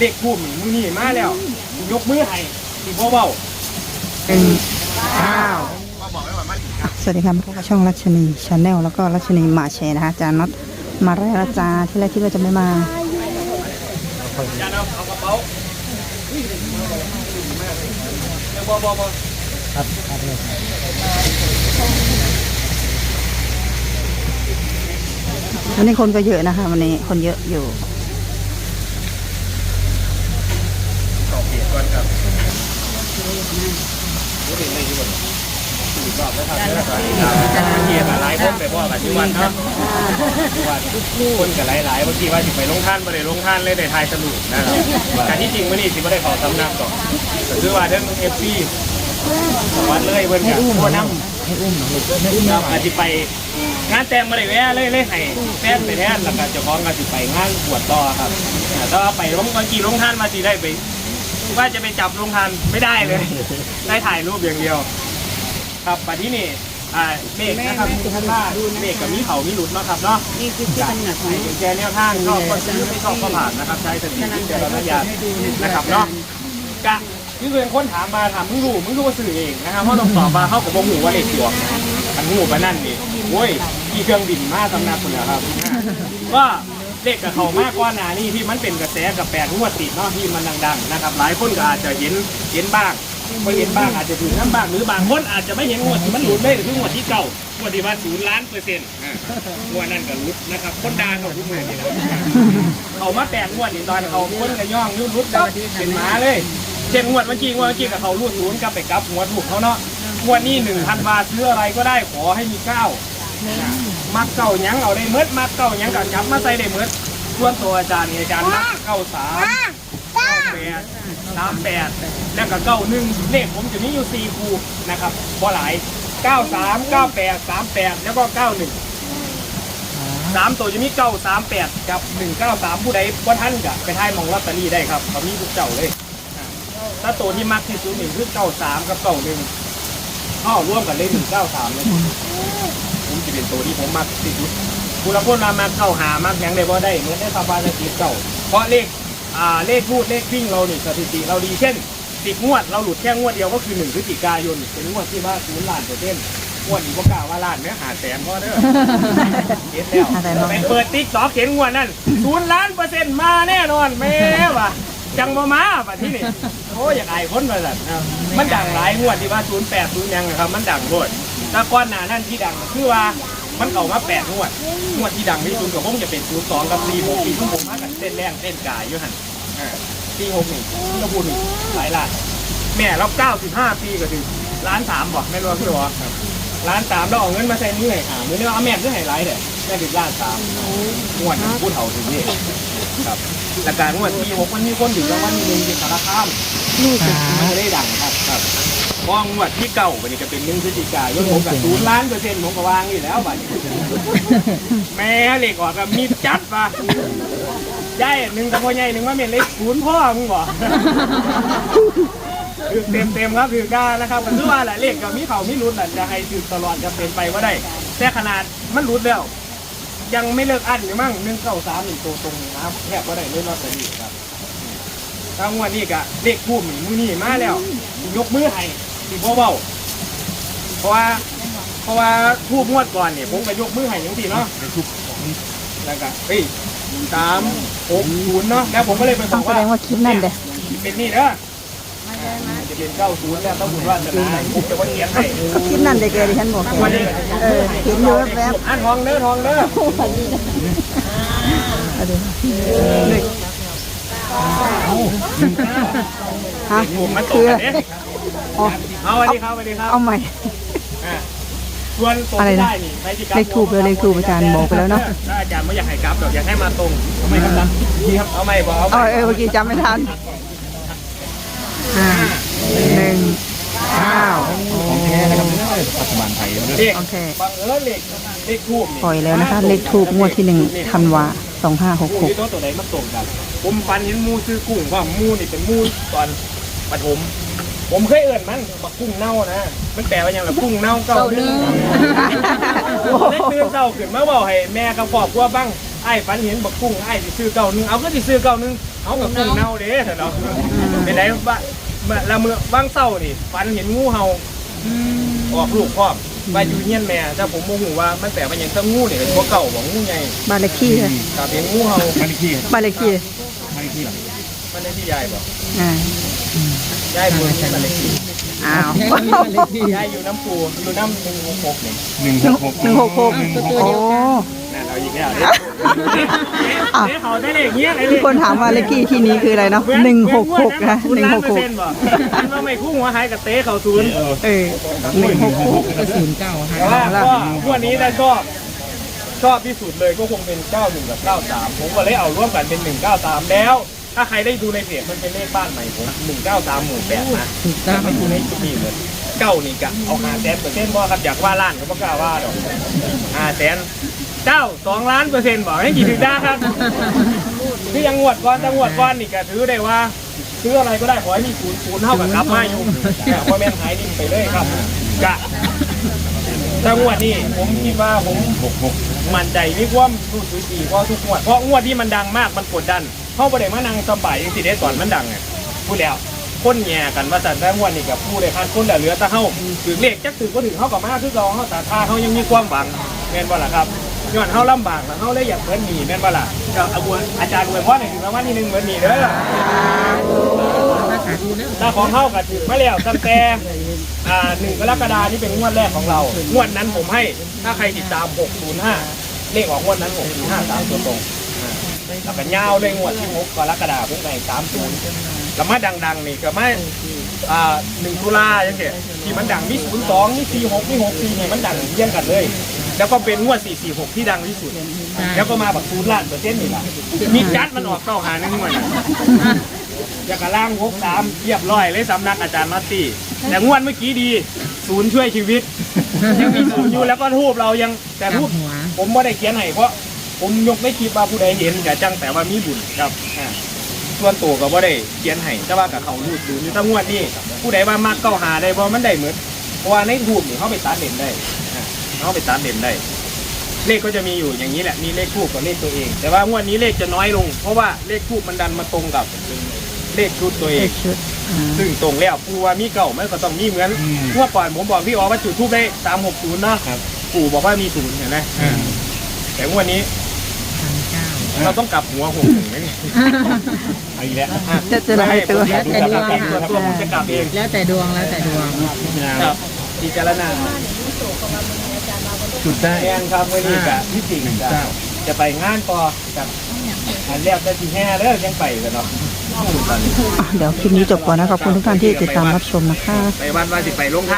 เด็กผู้มีมือนี่มาแล้วยกมือให้ที่พ่อเบาหนึ่งเก้าสวัสดีครับพบกับช่องรัชนีชาแนลแล้วก็รัชนีมาแชร์นะคะอาจารย์น็อตมาแรกและจาที่แรกคิดว่าจะไม่มาจานเอาเอากระเป๋าเดี๋ยวบอบอบอวันนี้คนก็เยอะนะคะวันนี้คนเยอะอยู่ ต่อเกียร์ก่อนครับ รู้ถึงในที่บนสี่รอบแล้วครับแล้วก็เกียร์กับหลายคนไปพ่อกับที่วันเนาะที่วันคนกับหลายๆบางทีว่าสิไปลงท่านไปเลยลงท่านเลยในทายสนุกนะครับการที่จริงวันนี้สิไม่ได้ขอสำนักต่อกก็คือว่าเรื่องเอฟซีวัดเลยเพิ่นกับตัวน้ำเราอาจจะไปงานแต่งมาได้แว่เลยเลยให้แฟนไปแทนแล้วก็เจ้าของก็จะไปงานบวชต่อครับอ่าแต่ว่าไปลงบางทีลงท่านมาสิได้ไป ว่าจะไปจับลงทานไม่ได้เลย ได้ถ่ายรูปอย่างเดียว ครับปัจจุบันนี่อ่าเมฆนะครับมีท่านว่าเมฆกับมีเขามีหลุดเนาะครับเนาะนี่คือที่กำหนดไว้ให้แกแนวทางชอบก็ซื้อไม่ชอบก็ผ่านนะครับ ใช้สติวิจารณญาณนะครับเนาะกะนี่เป็นคนถามมาถามมึงรู้มึงรู้ว่าสื่อเองนะครับเพราะต้องตอบมาเข้ากับวงหูว่าเลขตัวอันหูไปนั่นนี่โว้ยที่เครื่องบินมาสำนักคุณนะครับก็ เลขกับเขามากกว่าหนานี่ที่มันเป็นกระแสกับแปดงวดติดเนาะที่มันดังๆนะครับ หลายคนก็อาจจะเห็นเห็นบ้างไม่เห็นบ้างอาจจะถึงน้ำบ้างหรือบางคนอาจจะไม่เห็นงวดที่มันหลุดได้หรืองวดที่เก่างวดที่ว่าศูนย์ล้านเปอร์เซ็นต์งวดนั้นก็หลุดนะครับคนดังของทุกเมือนี่นะเขามาแปดงวดนี่ตอนเขาคนกระย่องยุ่รุดได้เป็นหมาเลยเช่นงวดเมื่อกี้งวดเมื่อกี้กับเขารูดศูนย์กับไปกับหัวถูกเขาเนาะงวดนี้หนึ่งพันบาทซื้ออะไรก็ได้ขอให้มีเก้า มักเก้าหยังเอาได้เมดมักเก้าหยังกับจับมาใส่ได้เมดส่วนตัวอาจารย์นี่อาจารย์มักเก้าสามเก้าแปดสามแปดแล้วก็เก้าหนึ่งเลขผมจะมีอยู่สี่คู่นะครับบ่หลายเก้าสามเก้าแปดสามแปดแล้วก็เก้าหนึ่งสามตัวจะมีเก้าสามแปดกับหนึ่งเก้าสามผู้ใดว่าท่านกับไปท่ายมองลอตเตอรี่ได้ครับเขามีทุกเจ้าเลยอ่าถ้าตัวที่มักที่สุดนี่คือเก้าสามกับเก้าหนึ่งเข้าร่วมกันเลยหนึ่งเก้าสามเลย ผมจะเป็นตัวที่ผมมักที่สุดผู้ละคนมามักเข้าหามักหยังได้บ่ได้เหมือนได้สบายในชีวิเก่าเพราะเลขอ่าเลขพูดเลขวิ่งเรานี่สถิติเราดีเช่นสิบงวดเราหลุดแค่งวดเดียวก็คือหนึ่งพฤศจิกายนเป็นงวดที่ว่าศูนย์ล้านเปอร์เซ็นต์งวดนี้ก็กล่าวว่าล้านเนื้อหาแสนพอเด้อเห็นแล้วหาแสนพอไปเปิดติ๊กสอกเห็นงวดนั่นศูนย์ล้านเปอร์เซ็นต์มาแน่นอนแม่ว่ะจังมามาป่ะที่นี่โอ้ยอยากอายคนมาสัตว์มันดังหลายงวดที่ว่าศูนย์แปดศูนย์ยังนะครับมันดังโคตร แต่ก้อนหนานั่นที่ดังก็คือว่ามันเก่ามาแปดงวดงวดที่ดังที่สุดกับผมจะเป็นศูนย์สองกับสี่หกปีทุกผมพากันเต้นแรงเต้นกายอยู่หันสี่หกหนึ่งที่เราพูดหนึ่งหลายล้านแม่เราเก้าสิบห้าปีก็ถึงล้านสามบ่ไม่รู้ว่าคือว่าล้านสามเราเอาเงินมาใช้นี่ไงอ่ามือนี้เอาแม่ด้วยไฮไลท์เนี่ยได้ถึงล้านสามงวดนี้พูดเท่าถึงนี่ครับและการงวดที่หกมันมีคนถึงรางวัลที่หนึ่งที่สารคามนี่มันจะได้ดังครับครับ เพองวดที่เก่าวันนี้ก็เป็นหนึ่งพฤศจิกายนผมกับศูนย์ล้านเปอร์เซ็นต์ผมก็วางนี่แล้วบัดนี้แม่เหล็กออกกับมีดจัดปะย่ายหนึ่งตะโพใหญ่หนึ่งว่าเม็นเล็กศูนย์พ่อมึงบอกเต็มเต็มๆครับคือก้านะครับมันคือว่าแหละเลขกับมีเขามีรุดแหละจะให้ถือตลอดจะเป็นไปว่าได้แต่ขนาดมันรุดแล้ว ยังไม่เลิกอันอยู่มั่งหนึ่งเก้าสามหนี่ตัวตรงนะครับแทบว่าได้เลยลอตเตอรี่ครับทางวันนี้กะเลขคู่หมีมือนี่มาแล้ว ยกมือให้ ที่พ่อเบาเพราะว่าเพราะว่าทูบงวดก่อนเนี่ยผมก็ยกมือให้อย่างที่เนาะแล้วก็เฮ้ยสามหกศูนย์เนาะแล้วผมก็เลยไปบต้อองกแสว่าดงว่าคลิปนั่นเด้อเป็นนี่เด้อจะเป็นเก้าศูนย์แล้วต้องบุญวาสนาผมจะว่าเขียนให้คลิปนั่นเด้อแกดิฉันบอกแกเออเห็นอยู่แวบอะทองเด้อทองเด้อๆเอาดูฮะผมมาตกคือกันเด้ อ๋อ เอาสวัสดีครับสวัสดีครับเอาใหม่ อะส่วนตัวอะไรที่นะได้นี่ไปที่กราฟเลขทูปเลยเลขทูปอาจารย์บอกไปแล้วเนาะถ้าอาจารย์ไม่อยากให้กราฟหรอกอยากให้มาตรงเอาไหมครับนะนี่ครับเอาไหมบอกเอาเอาไหมเออเมื่อกี้จำไม่ทันห้าหนึ่งเก้าโอเคปัจจุบันไทยเลขโอเค บังเอิญเลขเลขทูบนี่ปล่อยแล้วนะคะ เลขทูบงวดที่หนึ่งธันวาสองห้าหกกุ้งหก ที่ตัวตัวไหนมาตรงกันผมฟันเห็นหมูซื้อกุ้งว่าหมูนี่เป็นหมูตอนปฐม ผมเคยเอิ่นมันบักกุ้งเน่านะมันแปลว่าอย่างไรกุ้งเน่าเก่าเนื้อได้ตื่นเช้าขึ้นมาบอกให้แม่กับครอบครัวบ้างไอ้ฝันเห็นบักกุ้งไอ้สิซื้อเก่าหนึงเอาก็สิซื้อเก่าหนึงเขากับกุ้งเน่าเด้แต่เราเป็นไรบ้าละเมื่อว่างเศร้านี่ฟันเห็นงูเห่าออกลูกพร้อมไปอยู่เงี้ยนแม่ถ้าผมโมโหว่ามันแปลว่าอย่างถ้างูเนี่ยเป็นพวกเก่าของงูใหญ่บ้านเลขที่ค่ะกับเป็นงูเห่าบ้านเลขที่บ้านเลขที่บ้านเลขที่เหรอมันได้ที่ยายบอกอ่า ยายบุญมันเลยที่อ้าวยายอยู่น้ำปูอยู่น้ำหนึ่งหกหกนี่หนึ่งหกหกหนึ่งหกหกโอ้นั่นเอาอีกแล้วเนี่ยเดี๋ยวเขาได้เลขเงี้ยอะไรมีคนถามว่าเลขที่ที่นี้คืออะไรเนาะหนึ่งหกหกนะหนึ่งหกหกมันว่าไม่คู่หัวหายกับเต้เขาศูนย์เออหนึ่งหกหกก็ศูนย์เก้าฮะแต่ว่าก็วันนี้ได้ชอบชอบที่สุดเลยก็คงเป็น 91 กับ 93 ผมก็เลยเอาร่วมกันเป็น 193 แล้ว ถ้าใครได้ดูในเพจมันเป็นเลขบ้านใหม่ผม193หมู่แปดนะถูกต้องไม่ดูในชุดนี้เลยเก้านี่กะเอาหาแสนเปอร์เซ็นต์บ่ครับอยากว่าล้านก็บ่กล้าว่าดอกหาแสนเจ้าสองล้านเปอร์เซ็นต์บอกให้กี่ถึงได้ครับคือยังงวดก่อนแต่งวดก่อนนี่ก็ถือได้ว่าซื้ออะไรก็ได้ขอให้มีศูนย์ศูนย์เท่ากับกลับมาอยู่แต่ว่าแม่นหายดิ่งไปเลยครับกะแต่งวดนี้ผมคิดว่าผมมั่นใจมีความรู้สึกดีกว่าทุกงวดเพราะงวดที่มันดังมากมันกดดัน เข้าประเด็นมานั่งสบายยังสิได้ตอนมันดังไงพูดแล้วคนแย่กันว่าสันแต่งวดนี้กับผู้ใดพันคนแต่เหลือแต่เข้าถึงเลขจักถือก็ถึงเข้ากับมาคือเราเข้าตาท่าเขายังมีความหวังแม่นบ่ล่ะครับย้อนเข้าลำบากแล้วเขาเลยอยากเพิ่นหนีแม่นบ่ล่ะก็อาจารย์อาจารย์อวยพรให้ถึงรางวัลที่หนึ่งเหมือนหนีเด้อถ้าขาดทุนแล้วถ้าของเข้ากับถึงมาแล้วตั้งแต่อ่าหนึ่งกรกฎานี่เป็นงวดแรกของเรา งวดนั้นผมให้ถ้าใครติดตาม 605 เลขของงวดนั้น 605 3ตัวตรง แล้วก็ยาวเลยงวดที่6กกรกฎาคมใน30แล้วมาดังๆนี่ก็มาอ่าหนึ่งตุลาอย่างเงี้ยที่มันดังมี02มี46มี64นี่มันดังเยี่ยงกันเลย แล้วก็เป็นงวด446ที่ดังที่สุด แล้วก็มาแบบศูนย์ล้านเปอร์เซ็นต์นี่แหละมีจัดมันออกเข้าหานึ่งงวดน่ะอยากกระล่างหกสามเรียบร้อยเลยสำนักอาจารย์นัตตี้แต่งวดเมื่อกี้ดีศูนย์ช่วยชีวิตยังมีศูนย์อยู่แล้วก็ทูบเรายังแต่ทูบผมไม่ได้เขียนให้เพราะ ผมยกไม่คลิปว่าผู้ใดเห็นกับจังแต่ว่ามีบุญครับอ่าส่วนตัวก็บ่ได้เขียนให้แต่ว่ากับเขารูดดูอยู่ทั้งงวดนี้ผู้ใดว่ามักเก้าหาได้บ่มันได้เหมือนเพราะว่าในทูบนี่เขาไปตัดเด่นได้อ่าเขาไปตัดเด่นได้ เลขก็จะมีอยู่อย่างนี้แหละมีเลขทูบกับเลขตัวเอง แต่ว่างวดนี้เลขจะน้อยลง เพราะว่าเลขทูบมันดันมาตรงกับเลขชุดตัวเอเลงขชุดอ่าซึ่งตรงแล้วปู่ว่ามีเก่ามันก็ต้องมีเหมือนเมื่อก่อนผมบอกพี่อ๋อว่าจุดทูบได้สามหกศูนย์นะปู่บอกว่ามีศูนย์เห็นไหมแต่งวันนี้พัน เก้าเราต้องกลับหัวหกหนึ่งไหมเนี่ยเอาอีกแล้วจะจะหลายตัวไม่ผมจะกลับเองส่วนตัวผมจะกลับเองแล้วแต่ดวงแล้วแต่ดวงครับพิจารณาจุดได้แอนครับวันนี้กับพี่สิงห์จะจะไปงานต่อกับอันแรกได้ที่แห่แล้วยังไปกันเนาะอะเดี๋ยวคลิปนี้จบก่อนนะขอบคุณทุกท่านที่ติดตามรับชมนะคะ ไปวันว่าสิไปลงท่า